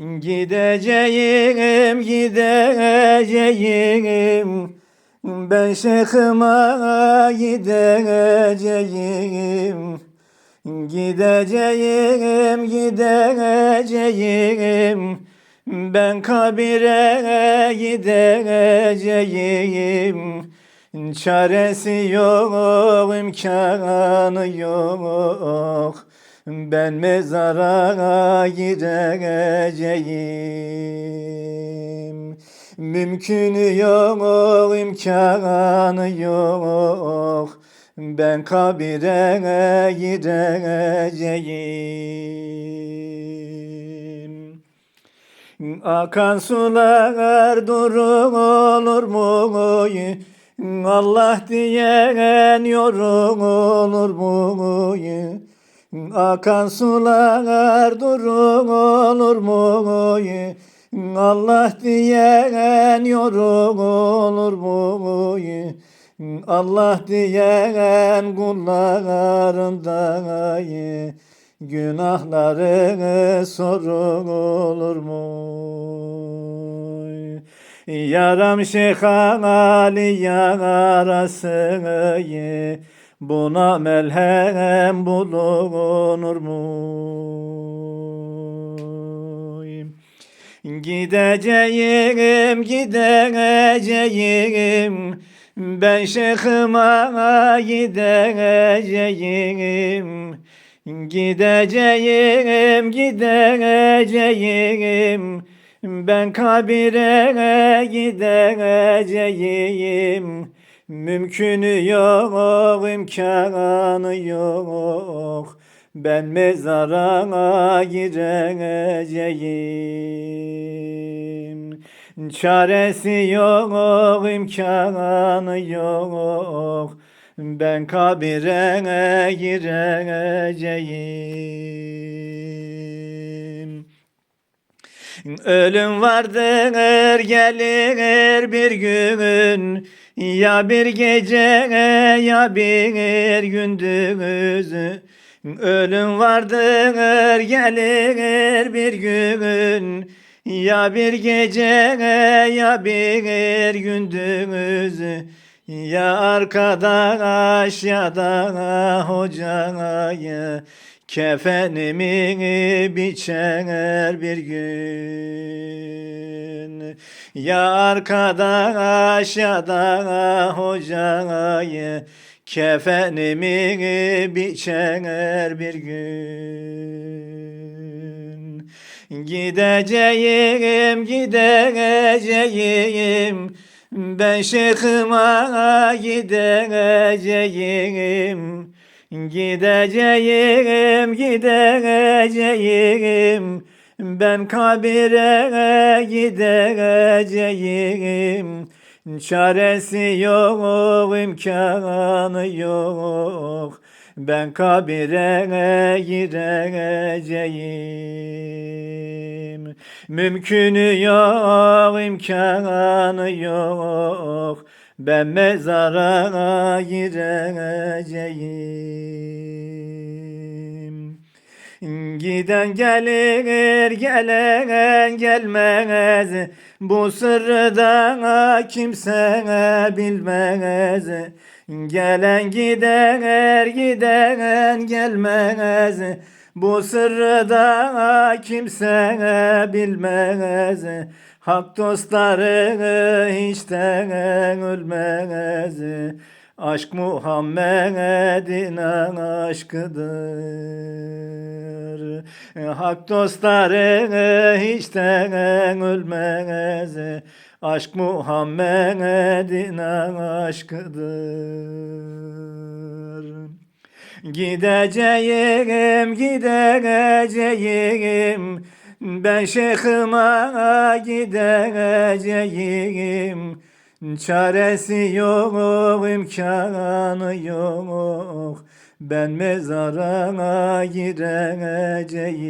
Gideceğim, gideceğim. Ben şeyhıma gideceğim. Gideceğim, gideceğim. Ben kabire gideceğim. Çaresi yok, imkanı yok. Ben mezara gireceğim. Mümkünü yok, imkanı yok. Ben kabire gireceğim. Akan sular durur olur mu? Allah diyen yorulur mu? Akan sular durur olur mu? Allah diyen yorulur mu? Allah diyen kullarında günahları sorulur mu? Yaram Şeyh Ali yarası buna melhem bulunur mu? Gideceğim, gideceğim. Ben şeyhıma gideceğim. Gideceğim, gideceğim. Ben kabire gideceğim. Mümkünü yok, imkanı yok. Ben mezara gireceğim. Çaresi yok, imkanı yok. Ben kabire gireceğim. Ölüm vardır gelir bir gün Ya bir gece ya bir gündüz Ölüm vardır gelir bir gün. Ya bir gece ya bir gündüz Ya arkadaş ya da hocaya Kefenimi biçer bir gün. Ya arkadaş ya da hocayı Kefenimi biçer bir gün. Gideceğim, gideceğim Ben şeyhıma gideceğim Gideceğim, gideceğim. Ben kabire gideceğim. Çaresi yok, imkanı yok. Ben kabire gireceğim. Mümkünü yok, imkanı yok. Ben mezara gireceğim. Giden gelir, gelen gelmez. Bu sırrı da kimse bilmez. Gelen gider, giden gelmez. Bu sırrı da kimse bilmez. Hak dostları hiç de ölmez. Aşk Muhammed'in aşkıdır. Hak dostları hiç de ölmez. Aşk Muhammed'in aşkıdır. Gideceğim, gideceğim. Ben şeyhıma gideceğim. Çaresi yok, imkanı yok. Ben mezara gireceğim.